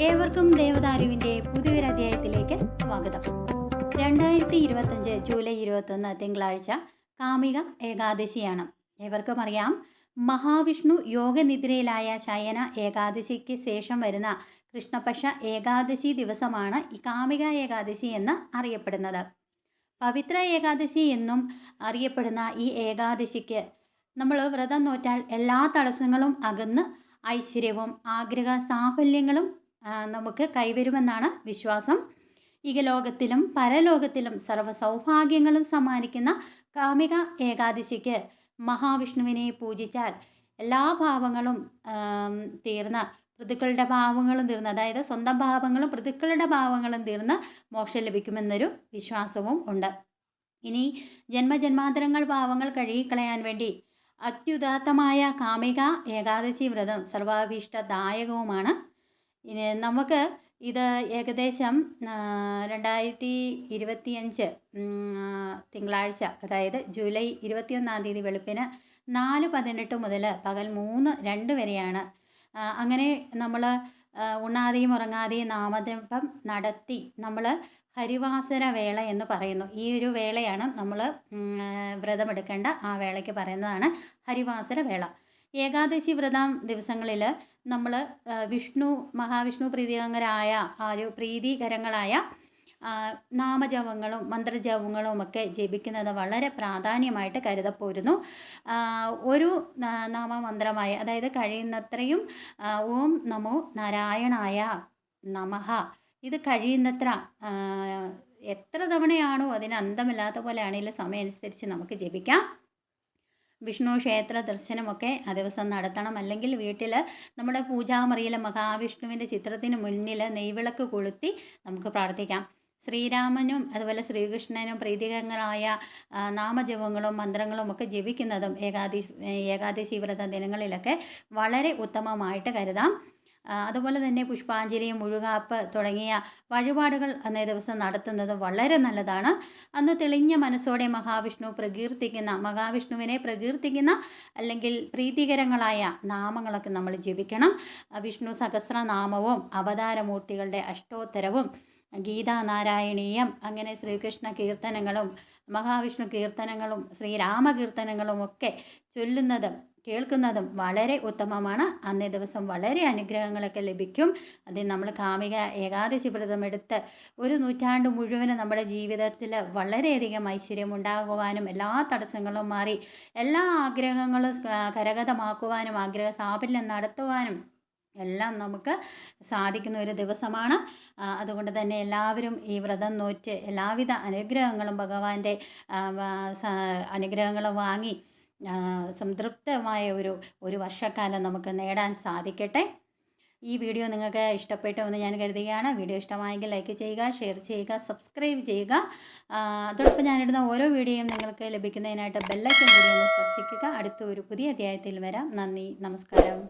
ഏവർക്കും ദേവതാരുവിന്റെ പുതിയൊരു അധ്യായത്തിലേക്ക് സ്വാഗതം. രണ്ടായിരത്തി ഇരുപത്തഞ്ച് ജൂലൈ ഇരുപത്തൊന്ന് തിങ്കളാഴ്ച കാമിക ഏകാദശിയാണ്. ഏവർക്കും അറിയാം മഹാവിഷ്ണു യോഗനിദ്രയിലായ ശയന ഏകാദശിക്ക് ശേഷം വരുന്ന കൃഷ്ണപക്ഷ ഏകാദശി ദിവസമാണ് ഈ കാമിക ഏകാദശി എന്ന് അറിയപ്പെടുന്നത്. പവിത്ര ഏകാദശി എന്നും അറിയപ്പെടുന്ന ഈ ഏകാദശിക്ക് നമ്മൾ വ്രതം നോറ്റാൽ എല്ലാ തടസ്സങ്ങളും അകന്ന് ഐശ്വര്യവും ആഗ്രഹ സാഫല്യങ്ങളും നമുക്ക് കൈവരുമെന്നാണ് വിശ്വാസം. ഈ ലോകത്തിലും പരലോകത്തിലും സർവ സൗഭാഗ്യങ്ങളും സമ്മാനിക്കുന്ന കാമിക ഏകാദശിക്ക് മഹാവിഷ്ണുവിനെ പൂജിച്ചാൽ എല്ലാ ഭാവങ്ങളും ആം, തീർന്ന് പൃഥുക്കളുടെ ഭാവങ്ങളും തീർന്ന് അതായത് സ്വന്തം ഭാവങ്ങളും ഋതുക്കളുടെ ഭാവങ്ങളും തീർന്ന് മോക്ഷം ലഭിക്കുമെന്നൊരു വിശ്വാസവും ഉണ്ട്. ഇനി ജന്മജന്മാന്തരങ്ങൾ ഭാവങ്ങൾ കഴുകിക്കളയാൻ വേണ്ടി അത്യുദാത്തമായ കാമിക ഏകാദശി വ്രതം സർവാഭീഷ്ടദായകവുമാണ് ഇനി നമുക്ക് ഇത് ഏകദേശം രണ്ടായിരത്തി ഇരുപത്തിയഞ്ച് തിങ്കളാഴ്ച അതായത് ജൂലൈ ഇരുപത്തിയൊന്നാം തീയതി വെളുപ്പിന് നാല് പതിനെട്ട് മുതൽ പകൽ മൂന്ന് രണ്ട് വരെയാണ്. അങ്ങനെ നമ്മൾ ഉണ്ണാതെയും ഉറങ്ങാതെയും നാമജപം നടത്തി നമ്മൾ ഹരിവാസര വേള എന്ന് പറയുന്നു. ഈ ഒരു വേളയാണ് നമ്മൾ വ്രതമെടുക്കേണ്ട ആ വേളയ്ക്ക് പറയുന്നതാണ് ഹരിവാസര വേള. ഏകാദശി വ്രതം ദിവസങ്ങളിൽ നമ്മൾ വിഷ്ണു മഹാവിഷ്ണു പ്രീതികരങ്ങളായ ആ ഒരു പ്രീതികരങ്ങളായ നാമജപങ്ങളും മന്ത്രജപങ്ങളും ഒക്കെ ജപിക്കുന്നത് വളരെ പ്രാധാന്യമായിട്ട് കരുതപ്പോരുന്നു ഒരു നാമമന്ത്രമായ അതായത് കഴിയുന്നത്രയും ഓം നമോ നാരായണായ നമഹ ഇത് കഴിയുന്നത്ര എത്ര തവണയാണോ അതിന് അന്തമില്ലാത്ത പോലെയാണെങ്കിലും സമയം നമുക്ക് ജപിക്കാം. വിഷ്ണു ക്ഷേത്ര ദർശനമൊക്കെ ആ ദിവസം നടത്തണം. അല്ലെങ്കിൽ വീട്ടിൽ നമ്മുടെ പൂജാമറിയിലെ മഹാവിഷ്ണുവിന്റെ ചിത്രത്തിന് മുന്നിൽ നെയ്വിളക്ക് കൊളുത്തി നമുക്ക് പ്രാർത്ഥിക്കാം. ശ്രീരാമനും അതുപോലെ ശ്രീകൃഷ്ണനും പ്രീതികരങ്ങളായ നാമജപങ്ങളും മന്ത്രങ്ങളും ഒക്കെ ജപിക്കുന്നതും ഏകാദശി ഏകാദശി വ്രത ദിനങ്ങളിലൊക്കെ വളരെ ഉത്തമമായിട്ട് കരുതാം. അതുപോലെ തന്നെ പുഷ്പാഞ്ജലി മുഴുകാപ്പ് തുടങ്ങിയ വഴിപാടുകൾ അന്നേ ദിവസം നടത്തുന്നത് വളരെ നല്ലതാണ്. അന്ന് തെളിഞ്ഞ മനസ്സോടെ മഹാവിഷ്ണു പ്രകീർത്തിക്കുന്ന മഹാവിഷ്ണുവിനെ പ്രകീർത്തിക്കുന്ന അല്ലെങ്കിൽ പ്രീതികരങ്ങളായ നാമങ്ങളൊക്കെ നമ്മൾ ജപിക്കണം. വിഷ്ണു സഹസ്രനാമവും അവതാരമൂർത്തികളുടെ അഷ്ടോത്തരവും ഗീതാനാരായണീയം അങ്ങനെ ശ്രീകൃഷ്ണ കീർത്തനങ്ങളും മഹാവിഷ്ണു കീർത്തനങ്ങളും ശ്രീരാമകീർത്തനങ്ങളും ഒക്കെ ചൊല്ലുന്നതും കേൾക്കുന്നതും വളരെ ഉത്തമമാണ്. അന്നേ ദിവസം വളരെ അനുഗ്രഹങ്ങളൊക്കെ ലഭിക്കും. അതിൽ നമ്മൾ കാമിക ഏകാദശി വ്രതം എടുത്ത് ഒരു നൂറ്റാണ്ട് മുഴുവനും നമ്മുടെ ജീവിതത്തിൽ വളരെയധികം ഐശ്വര്യം ഉണ്ടാകുവാനും എല്ലാ തടസ്സങ്ങളും മാറി എല്ലാ ആഗ്രഹങ്ങളും കരഗതമാക്കുവാനും ആഗ്രഹ സാഫല്യം നടത്തുവാനും എല്ലാം നമുക്ക് സാധിക്കുന്ന ഒരു ദിവസമാണ്. അതുകൊണ്ട് തന്നെ എല്ലാവരും ഈ വ്രതം നോറ്റ് എല്ലാവിധ അനുഗ്രഹങ്ങളും ഭഗവാന്റെ അനുഗ്രഹങ്ങളും വാങ്ങി സംതൃപ്തമായ ഒരു ഒരു വർഷക്കാലം നമുക്ക് നേടാൻ സാധിക്കട്ടെ. ഈ വീഡിയോ നിങ്ങൾക്ക് ഇഷ്ടപ്പെട്ടു എന്ന് ഞാൻ കരുതുകയാണ്. വീഡിയോ ഇഷ്ടമായെങ്കിൽ ലൈക്ക് ചെയ്യുക ഷെയർ ചെയ്യുക സബ്സ്ക്രൈബ് ചെയ്യുക. അതോടൊപ്പം ഞാനിടുന്ന ഓരോ വീഡിയോയും നിങ്ങൾക്ക് ലഭിക്കുന്നതിനായിട്ട് ബെല്ലൈക്കൻ കൂടി ഒന്ന് സ്പർശിക്കുക. അടുത്ത ഒരു പുതിയ അധ്യായത്തിൽ വരാം. നന്ദി നമസ്കാരം.